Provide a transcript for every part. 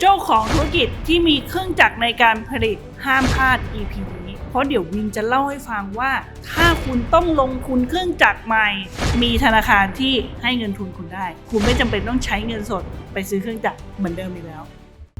เจ้าของธุรกิจที่มีเครื่องจักรในการผลิตห้ามพลาด EP นี้ เพราะเดี๋ยววินจะเล่าให้ฟังว่า ถ้าคุณต้องลงทุนเครื่องจักรใหม่ มีธนาคารที่ให้เงินทุนคุณได้ คุณไม่จำเป็นต้องใช้เงินสดไปซื้อเครื่องจักรเหมือนเดิมอีกแล้ว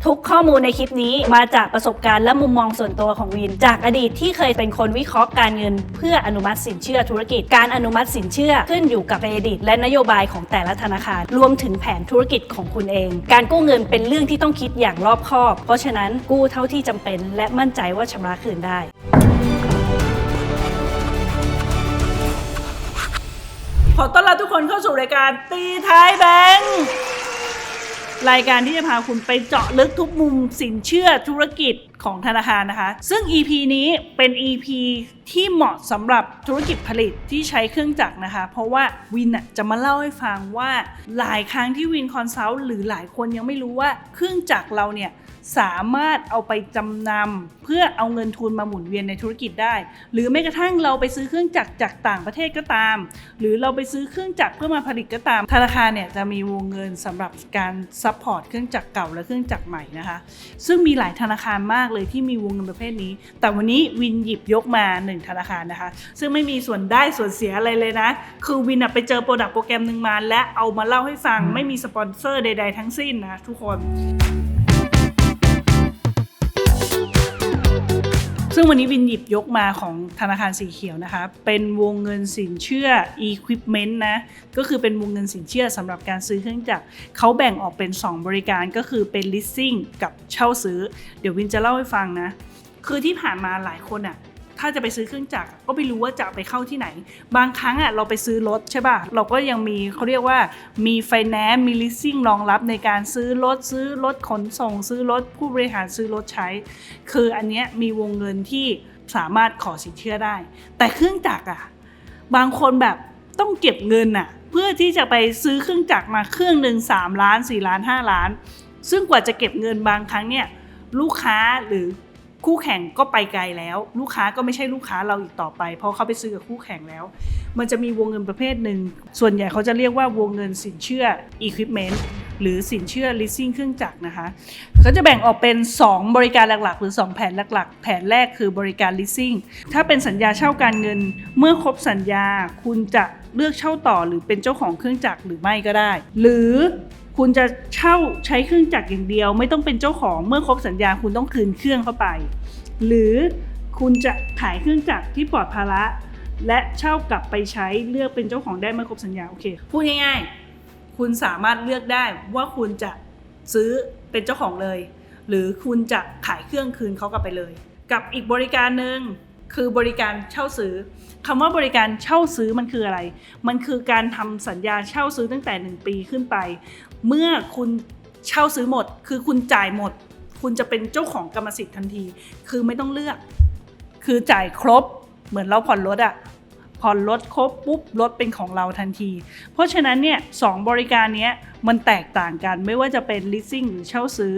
ทุกข้อมูลในคลิปนี้มาจากประสบการณ์และมุมมองส่วนตัวของวิน จากอดีตที่เคยเป็นคนวิเคราะห์การเงิน เพื่ออนุมัติสินเชื่อธุรกิจ การอนุมัติสินเชื่อขึ้นอยู่กับเครดิต และนโยบายของแต่ละธนาคาร รวมถึงแผนธุรกิจของคุณเอง การกู้เงินเป็นเรื่องที่ต้องคิดอย่างรอบคอบ เพราะฉะนั้นกู้เท่าที่จำเป็น และมั่นใจว่าชำระคืนได้ขอต้อนรับทุกคนเข้าสู่รายการตีท้ายแบงค์ รายการที่จะพาคุณไปเจาะลึกทุกมุมสินเชื่อธุรกิจ ของธนาคารนะคะ ซึ่ง EP นี้เป็น EP ที่เหมาะสำหรับธุรกิจผลิตที่ใช้เครื่องจักรนะคะ เพราะว่าวินจะมาเล่าให้ฟังว่าหลายครั้งที่วินคอนซัลท์หรือหลายคนยังไม่รู้ว่าเครื่องจักรเราเนี่ยสามารถเอาไปจำนำเพื่อเอาเงินทุนมาหมุนเวียนในธุรกิจได้ หรือแม้กระทั่งเราไปซื้อเครื่องจักรจากต่างประเทศก็ตาม หรือเราไปซื้อเครื่องจักรเพื่อมาผลิตก็ตาม ธนาคารเนี่ยจะมีวงเงินสำหรับการซัพพอร์ตเครื่องจักรเก่าและเครื่องจักรใหม่นะคะ ซึ่งมีหลายธนาคารมากเลยที่มีวงเงินประเภทนี้ แต่วันนี้วินหยิบยกมาหนึ่งธนาคารนะคะ ซึ่งไม่มีส่วนได้ส่วนเสียอะไรเลยนะ คือวินอะไปเจอโปรดักต์โปรแกรมหนึ่งมา และเอามาเล่าให้ฟังไม่มีสปอนเซอร์ใด ๆ ทั้งสิ้นนะทุกคน ซึ่งวันนี้วินหยิบยกมาของธนาคารสีเขียวนะคะ เป็นวงเงินสินเชื่อ Equipment นะ ก็คือเป็นวงเงินสินเชื่อสำหรับการซื้อเครื่องจักรเขาแบ่งออกเป็น 2 บริการก็คือเป็น leasing กับเช่าซื้อ เดี๋ยววินจะเล่าให้ฟังนะ คือที่ผ่านมาหลายคนอะ ถ้าจะไปซื้อเครื่องจักรก็ไม่รู้ว่าจะไปเข้าที่ไหน บางครั้งอะเราไปซื้อรถใช่ป่ะเราก็ยังมีเขาเรียกว่ามีไฟแนนซ์มี leasing รองรับในการซื้อรถซื้อรถขนส่ง ซื้อรถผู้บริหารซื้อรถใช้ คืออันเนี้ยมีวงเงินที่สามารถขอสินเชื่อได้ แต่เครื่องจักรอะบางคนแบบต้องเก็บเงินอะเพื่อที่จะไปซื้อเครื่องจักรมาเครื่องหนึ่ง3ล้าน 4 ล้าน 5 ล้าน ซึ่งกว่าจะเก็บเงินบางครั้งเนี่ยลูกค้าหรือ คู่แข่งก็ไปไกลแล้ว ลูกค้าก็ไม่ใช่ลูกค้าเราอีกต่อไป เพราะเขาไปซื้อกับคู่แข่งแล้ว มันจะมีวงเงินประเภทหนึ่ง ส่วนใหญ่เขาจะเรียกว่าวงเงินสินเชื่อ equipment หรือสินเชื่อ leasing เครื่องจักรนะคะเขาจะแบ่งออกเป็น 2 บริการหลักๆ หรือ 2 แผนหลักๆ แผนแรกคือบริการ leasing ถ้าเป็นสัญญาเช่าการเงิน เมื่อครบสัญญาคุณจะเลือกเช่าต่อหรือเป็นเจ้าของเครื่องจักรหรือไม่ก็ได้ หรือ คุณจะเช่าใช้เครื่องจักรอย่างเดียว ไม่ต้องเป็นเจ้าของเมื่อครบสัญญาคุณต้องคืนเครื่องเข้าไป หรือคุณจะขายเครื่องจักรที่ปลอดภาระ และเช่ากลับไปใช้เลือกเป็นเจ้าของได้เมื่อครบสัญญาโอเคพูดง่ายๆ คุณสามารถเลือกได้ว่าคุณจะซื้อเป็นเจ้าของเลย หรือคุณจะขายเครื่องคืนเขากลับไปเลย กับอีกบริการหนึ่ง คือบริการเช่าซื้อคำว่าบริการเช่าซื้อมันคืออะไร มันคือการทำสัญญาเช่าซื้อตั้งแต่ 1 ปีขึ้นไป เมื่อคุณเช่าซื้อหมด คือคุณจ่ายหมด คุณจะเป็นเจ้าของกรรมสิทธิ์ทันที คือไม่ต้องเลือก คือจ่ายครบ เหมือนเราผ่อนรถอะผ่อนรถครบปุ๊บรถเป็นของเราทันที เพราะฉะนั้นเนี่ยสองบริการนี้มันแตกต่างกันไม่ว่าจะเป็น leasing หรือเช่าซื้อ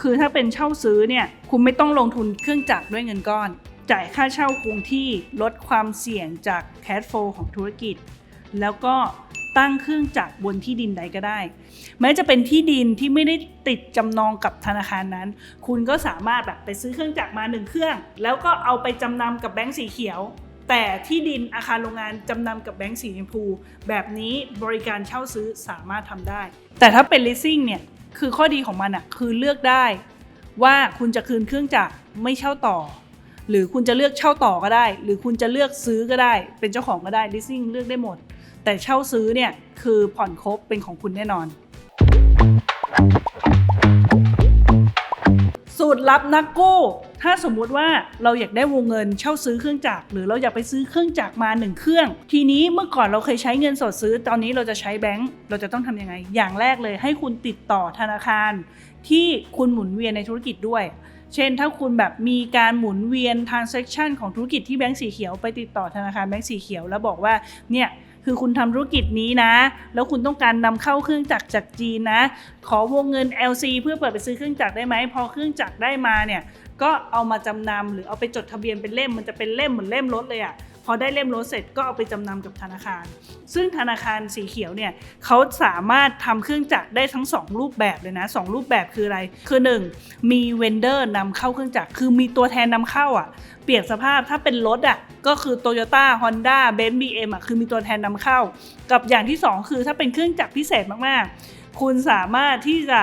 คือถ้าเป็นเช่าซื้อเนี่ยคุณไม่ต้องลงทุนเครื่องจักรด้วยเงินก้อน จ่ายค่าเช่าคงที่ลดความเสี่ยงจาก cash flow ของธุรกิจ แล้วก็ตั้งเครื่องจักรบนที่ดินใดก็ได้ แม้จะเป็นที่ดินที่ไม่ได้ติดจำนองกับธนาคารนั้น คุณก็สามารถแบบไปซื้อเครื่องจักรมาหนึ่งเครื่อง แล้วก็เอาไปจำนำกับแบงก์สีเขียว แต่ที่ดินอาคารโรงงานจำนำกับแบงก์สีชมพู แบบนี้บริการเช่าซื้อสามารถทำได้ แต่ถ้าเป็น leasing เนี่ยคือข้อดีของมันอะคือเลือกได้ ว่าคุณจะคืนเครื่องจักรไม่เช่าต่อ หรือคุณจะเลือกเช่าต่อก็ได้ หรือคุณจะเลือกซื้อก็ได้ เป็นเจ้าของก็ได้ leasing เลือกได้หมด แต่เช่าซื้อเนี่ยคือผ่อนครบเป็นของคุณแน่นอน สูตรลับนักกู้ ถ้าสมมุติว่าเราอยากได้วงเงินเช่าซื้อเครื่องจักรหรือเราอยากไปซื้อเครื่องจักรมาหนึ่งเครื่อง ทีนี้เมื่อก่อนเราเคยใช้เงินสดซื้อ ตอนนี้เราจะใช้แบงก์เราจะต้องทำยังไง อย่างแรกเลยให้คุณติดต่อธนาคาร ที่คุณหมุนเวียนในธุรกิจด้วย เช่น ถ้าคุณแบบมีการหมุนเวียน transaction ของธุรกิจที่แบงก์สีเขียวไปติดต่อธนาคารแบงก์สีเขียวแล้วบอกว่าเนี่ยคือคุณทำธุรกิจนี้นะ แล้วคุณต้องการนำเข้าเครื่องจักรจากจีนนะ ขอวงเงิน LC เพื่อเปิดไปซื้อเครื่องจักรได้ไหม พอเครื่องจักรได้มาเนี่ย ก็เอามาจำนำหรือเอาไปจดทะเบียนเป็นเล่ม มันจะเป็นเล่มเหมือนเล่มรถเลยอะ่ะ พอได้เล่มรถเสร็จก็เอาไปจำนำกับธนาคาร ซึ่งธนาคารสีเขียวเนี่ยเขาสามารถทำเครื่องจักรได้ทั้ง 2 รูปแบบเลยนะสองรูปแบบคืออะไร คือ 1 มีเวนเดอร์นำเข้าเครื่องจักรคือมีตัวแทนนำเข้าอะ เปลี่ยนสภาพถ้าเป็นรถอะก็คือ Toyota Honda b e n z BM อะคือมีตัวแทนนำเข้า กับอย่างที่ 2 คือถ้าเป็นเครื่องจักรพิเศษมากๆ คุณสามารถที่จะ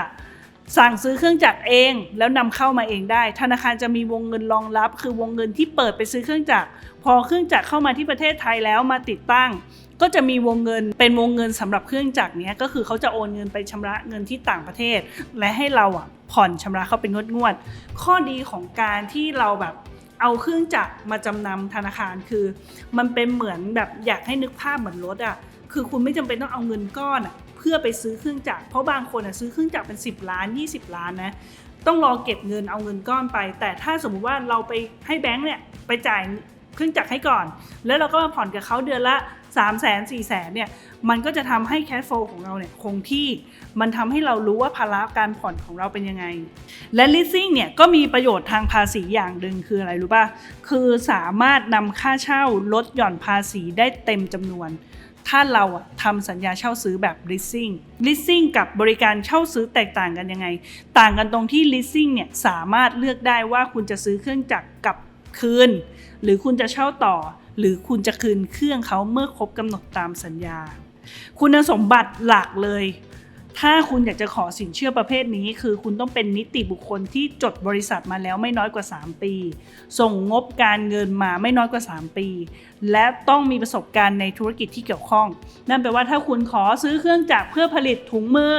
สั่งซื้อเครื่องจักรเองแล้วนำเข้ามาเองได้ ธนาคารจะมีวงเงินรองรับ คือวงเงินที่เปิดไปซื้อเครื่องจักรพอเครื่องจักรเข้ามาที่ประเทศไทยแล้วมาติดตั้ง ก็จะมีวงเงินเป็นวงเงินสำหรับเครื่องจักรเนี้ยก็คือเขาจะโอนเงินไปชำระเงินที่ต่างประเทศ และให้เราอะผ่อนชำระเขาเป็นงวดๆข้อดีของการที่เราแบบเอาเครื่องจักรมาจำนำธนาคารคือ มันเป็นเหมือนแบบอยากให้นึกภาพเหมือนรถอะคือคุณไม่จำเป็นต้องเอาเงินก้อนอะ เพื่อไปซื้อเครื่องจักรเพราะบางคนอะซื้อเครื่องจักรเป็น 10 ล้าน 20 ล้านนะต้องรอเก็บเงินเอาเงินก้อนไป แต่ถ้าสมมุติว่าเราไปให้แบงค์เนี่ยไปจ่าย เครื่องจักรให้ก่อน แล้วเราก็มาผ่อนกับเขาเดือนละ 3 0 0 0 0 0 4 0 0 0เนี่ยมันก็จะทำให้แคชโฟลของเราเนี่ยคงที่มันทำให้เรารู้ว่าภาระการผ่อนของเราเป็นยังไง และ leasing เนี่ยก็มีประโยชน์ทางภาษีอย่างหนึ่งคืออะไรรู้ป่ะคือสามารถนำค่าเช่าลดหย่อนภาษีได้เต็มจำนวนถ้าเราทำสัญญาเช่าซื้อแบบ leasing leasing กับบริการเช่าซื้อแตกต่างกันยังไง ต่างกันตรงที่ leasing เนี่ยสามารถเลือกได้ว่าคุณจะซื้อเครื่องจักรกับ คืน หรือคุณจะเช่าต่อ หรือคุณจะคืนเครื่องเขาเมื่อครบกำหนดตามสัญญา คุณสมบัติหลักเลย ถ้าคุณอยากจะขอสินเชื่อประเภทนี้ คือคุณต้องเป็นนิติบุคคลที่จดบริษัทมาแล้วไม่น้อยกว่า 3 ปี ส่งงบการเงินมาไม่น้อยกว่า 3 ปีและต้องมีประสบการณ์ในธุรกิจที่เกี่ยวข้อง นั่นแปลว่าถ้าคุณขอซื้อเครื่องจักรเพื่อผลิตถุงมือ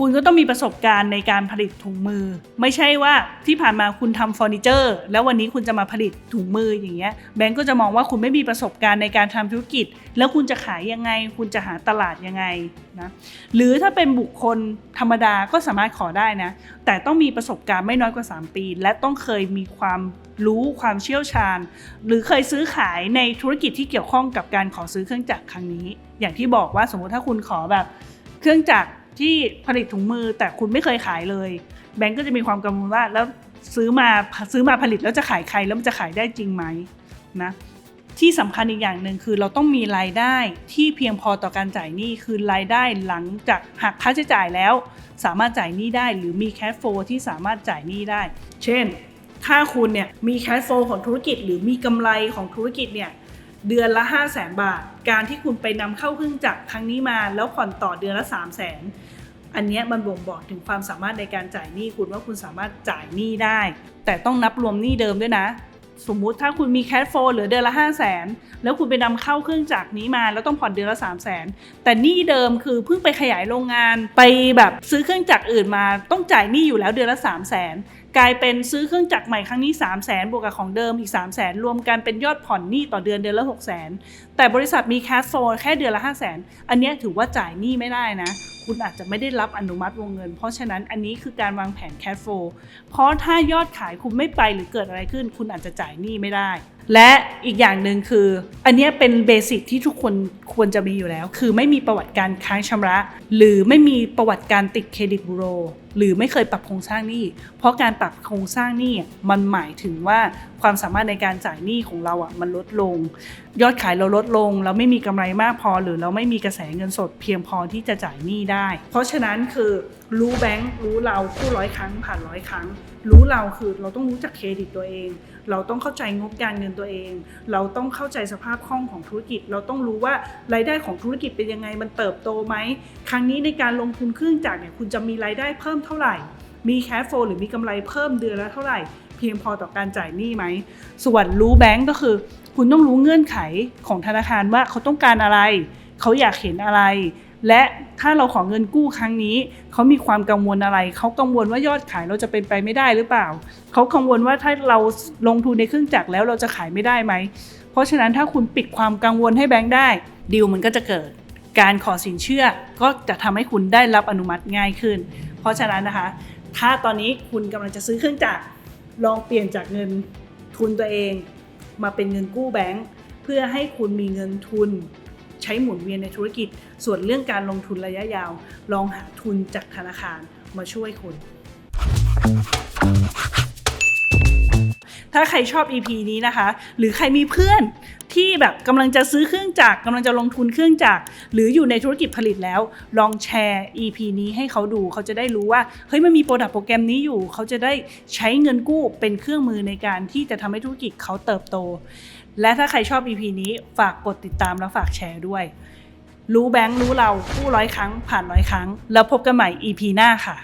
คุณก็ต้องมีประสบการณ์ในการผลิตถุงมือ ไม่ใช่ว่าที่ผ่านมาคุณทำเฟอร์นิเจอร์ แล้ววันนี้คุณจะมาผลิตถุงมืออย่างเงี้ยแบงก์ก็จะมองว่าคุณไม่มีประสบการณ์ในการทำธุรกิจ แล้วคุณจะขายยังไง คุณจะหาตลาดยังไงนะหรือถ้าเป็นบุคคลธรรมดาก็สามารถขอได้นะ แต่ต้องมีประสบการณ์ไม่น้อยกว่า 3 ปี และต้องเคยมีความรู้ความเชี่ยวชาญ หรือเคยซื้อขายในธุรกิจที่เกี่ยวข้องกับการขอซื้อเครื่องจักรครั้งนี้ อย่างที่บอกว่าสมมุติถ้าคุณขอแบบเครื่องจักรที่ผลิตถุงมือแต่คุณไม่เคยขายเลย แบงก์ก็จะมีความกังวลว่าแล้วซื้อมาซื้อมาผลิตแล้วจะขายใครแล้วมันจะขายได้จริงไหมนะที่สำคัญอีกอย่างหนึ่งคือเราต้องมีรายได้ที่เพียงพอต่อการจ่ายหนี้คือรายได้หลังจากหักค่าใช้จ่ายแล้ว สามารถจ่ายหนี้ได้ หรือมีแคชโฟที่สามารถจ่ายหนี้ได้ เช่น ถ้าคุณเนี่ยมีแคชโฟของธุรกิจ หรือมีกำไรของธุรกิจเนี่ยเดือนละ 5 0 0แสนบาท การที่คุณไปนำเข้าเครื่องจักรครั้งนี้มา แล้วผ่อนต่อเดือนละ 3 0 0แสนอันเนี้ยมันบ่งบอกถึงความสามารถในการจ่ายหนี้คุณว่าคุณสามารถจ่ายหนี้ได้ แต่ต้องนับรวมหนี้เดิมด้วยนะ สมมุติถ้าคุณมีแคชโฟเหลือเดือนละ 5 0 0แสนแล้วคุณไปนำเข้าเครื่องจักรนี้มาแล้วต้องผ่อนเดือนละ 3 0 0แสนแต่หนี้เดิมคือเพิ่งไปขยายโรงงานไปแบบซื้อเครื่องจักรอื่นมาต้องจ่ายหนี้อยู่แล้วเดือนละ 3 0 0แสน กลายเป็นซื้อเครื่องจักรใหม่ครั้งนี้ 3 0 0แสนบวกกับของเดิมอีก 3 0 0แสนรวมกันเป็นยอดผ่อนหนี้ต่อเดือนเดือนละ6 0 0แสนแต่บริษัทมีแคสโฟแค่เดือนละ 5 0 0แสนอันนี้ถือว่าจ่ายหนี้ไม่ได้นะ คุณอาจจะไม่ได้รับอนุมัติวงเงิน เพราะฉะนั้นอันนี้คือการวางแผนแคสโฟเพราะถ้ายอดขายคุณไม่ไปหรือเกิดอะไรขึ้น คุณอาจจะจ่ายหนี้ไม่ได้ และอีกอย่างหนึ่งคือ อันนี้เป็นเบสิกที่ทุกคนควรจะมีอยู่แล้ว คือไม่มีประวัติการค้างชำระ หรือไม่มีประวัติการติดเครดิตบูโร หรือไม่เคยปรับโครงสร้างหนี้ เพราะการปรับโครงสร้างหนี้อะมันหมายถึงว่าความสามารถในการจ่ายหนี้ของเราอะมันลดลง ยอดขายเราลดลง เราไม่มีกำไรมากพอ หรือเราไม่มีกระแสเงินสดเพียงพอที่จะจ่ายหนี้ได้ เพราะฉะนั้นคือรู้แบงค์รู้เราคู่ร้อยครั้ง ผ่านร้อยครั้ง รู้เราคือเราต้องรู้จักเครดิตตัวเอง เราต้องเข้าใจงบการเงินตัวเอง เราต้องเข้าใจสภาพคล่องของธุรกิจ เราต้องรู้ว่ารายได้ของธุรกิจเป็นยังไงมันเติบโตไหมครั้งนี้ในการลงทุนเครื่องจักรเนี่ยคุณจะมีรายได้เพิ่มเท่าไหร่ มีแคชโฟหรือมีกำไรเพิ่มเดือนละเท่าไหร่ เพียงพอต่อการจ่ายหนี้ไหมส่วนรู้แบงก์ก็คือ คุณต้องรู้เงื่อนไขของธนาคารว่าเขาต้องการอะไรเขาอยากเห็นอะไร และถ้าเราขอเงินกู้ครั้งนี้เขามีความกังวลอะไร เขากังวลว่ายอดขายเราจะเป็นไปไม่ได้หรือเปล่า เขากังวลว่าถ้าเราลงทุนในเครื่องจักรแล้วเราจะขายไม่ได้ไหม เพราะฉะนั้นถ้าคุณปิดความกังวลให้แบงค์ได้ดีลมันก็จะเกิด การขอสินเชื่อก็จะทำให้คุณได้รับอนุมัติง่ายขึ้น เพราะฉะนั้นนะคะ ถ้าตอนนี้คุณกำลังจะซื้อเครื่องจักรลองเปลี่ยนจากเงินทุนตัวเอง มาเป็นเงินกู้แบงค์เพื่อให้คุณมีเงินทุน ใช้หมุนเวียนในธุรกิจ ส่วนเรื่องการลงทุนระยะยาว ลองหาทุนจากธนาคารมาช่วยคุณ ถ้าใครชอบ EP นี้นะคะ หรือใครมีเพื่อนที่แบบกำลังจะซื้อเครื่องจักรกำลังจะลงทุนเครื่องจักรหรืออยู่ในธุรกิจผลิตแล้ว ลองแชร์ EP นี้ให้เขาดู เขาจะได้รู้ว่าเฮ้ยมันมีโปรดักต์โปรแกรมนี้อยู่ เขาจะได้ใช้เงินกู้เป็นเครื่องมือในการที่จะทำให้ธุรกิจเขาเติบโต และถ้าใครชอบ EP นี้ฝากกดติดตามและฝากแชร์ด้วย รู้แบงค์รู้เรากู้ร้อยครั้งผ่านร้อยครั้ง แล้วพบกันใหม่ EP หน้าค่ะ